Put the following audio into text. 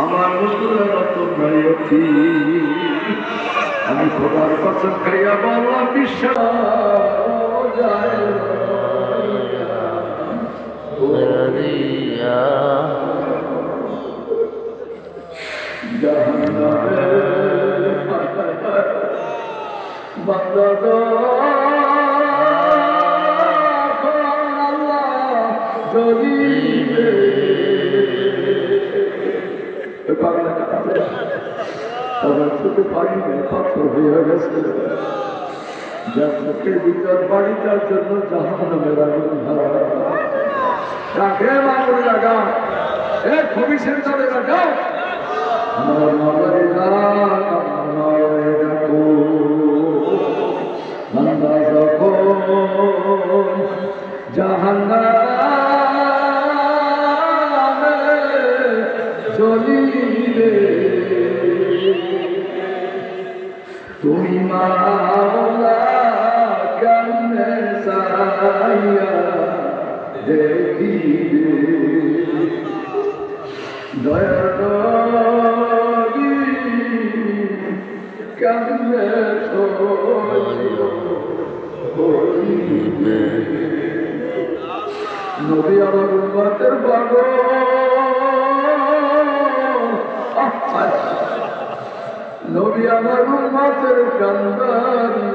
আমার তোমরাই অতি আমি খোদার কসম খাইয়া বললাম বিশ্বাস যায় জান্নাতের ভিতর বাড়িটার জন্য জাহান্নামের আগুন ধরা। রাখে মাগুর লাগা এ খুবই সেন্টারে লাগাও আমার মামারে ডাক আমার মামারে ডাকো বান্দা যখন জাহান্নামে জ্বলিবে তুমি মাওলা কেমনে সাইয়া দেখিবে দয়া কেমনে নবী আমার উন্মতের বাগ নবী আমার উম্মতের কান্দারি।